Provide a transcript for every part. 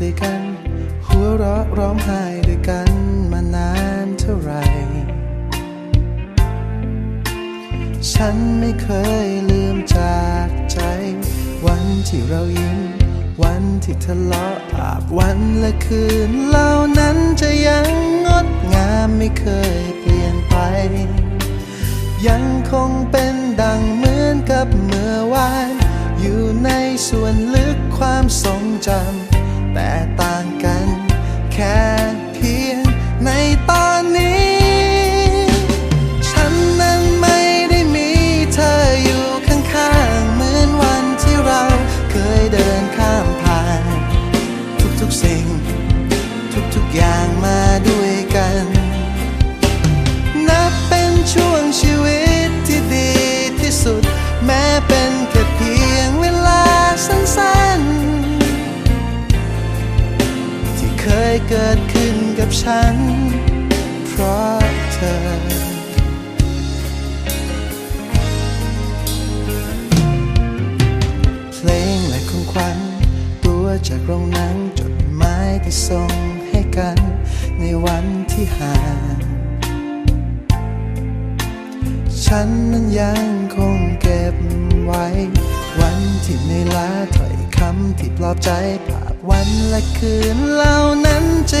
ด้วยกัน หัวเราะร้องไห้ด้วยกันมานานเท่าไหร่ฉันไม่เคยลืมจากใจ วันที่เรายิ้ม วันที่ทะเลาะอาบวันและคืนเหล่านั้นจะยังงดงามไม่เคย ยเกิดขึ้นกับฉัน เพราะเธอ เพลงและของขวัญตัวจากโรงหนังจดหมายที่ส่งให้กัน ในวันที่ห่างฉันนั้นยังคงเก็บไว้ วันที่เหนื่ล้าถ้อยคำที่ปลอบใจภา วันและคืนเหล่านั้นจะ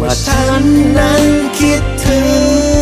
ว่าฉันนั้นคิดถึง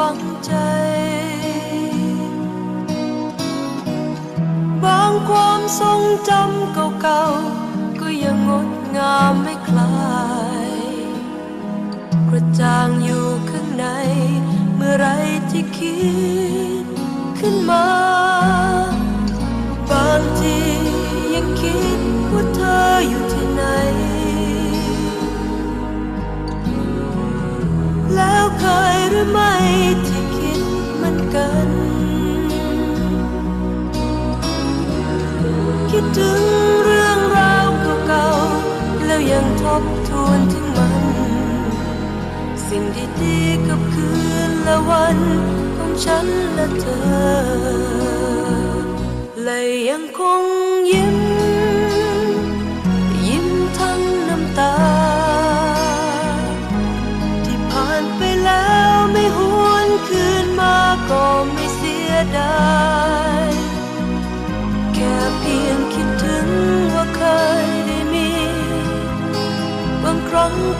ฝังใจ บางความทรงจำเก่าๆ ก็ยังงดงามไม่คลาย กระจ่างอยู่ข้างใน เมื่อไรที่คิดขึ้นมา บางทียังคิดว่าเธออยู่ที่ไหนแล้วเคยหรือไม่ คิดถึงเรื่องราวเก่าๆ แล้วยังทบทวนถึงมัน สิ่งดีๆกับคืนและวันของฉันและเธอ และยังคงยิ้ม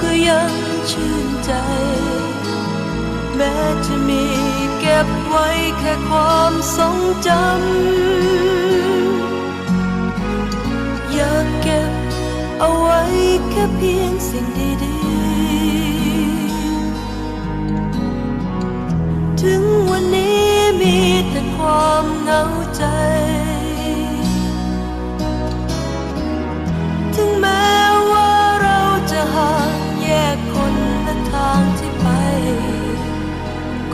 ก็ยังชื่นใจ แม้จะมีเก็บไว้แค่ความทรงจำ อยากเก็บเอาไว้แค่เพียงสิ่งดีๆ ถึงวันนี้มีแต่ความเหงาใจ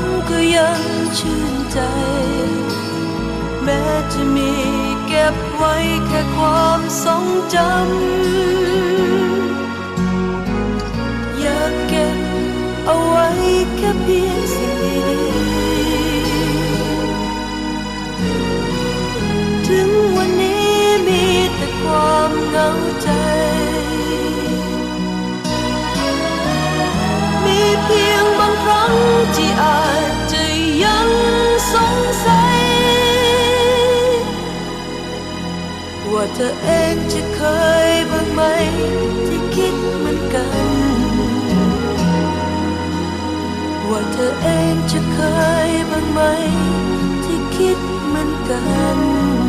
งก็ยังชื่นใจ แม้จะมีเก็บไว้แค่ความทรงจำอยากเก็บเอาไว้แค่เพียงสิ่งดี เธอเองจะเคยบ้างไหม ที่คิดเหมือนกัน ว่าเธอเองจะเคยบ้างไหม ที่คิดเหมือนกัน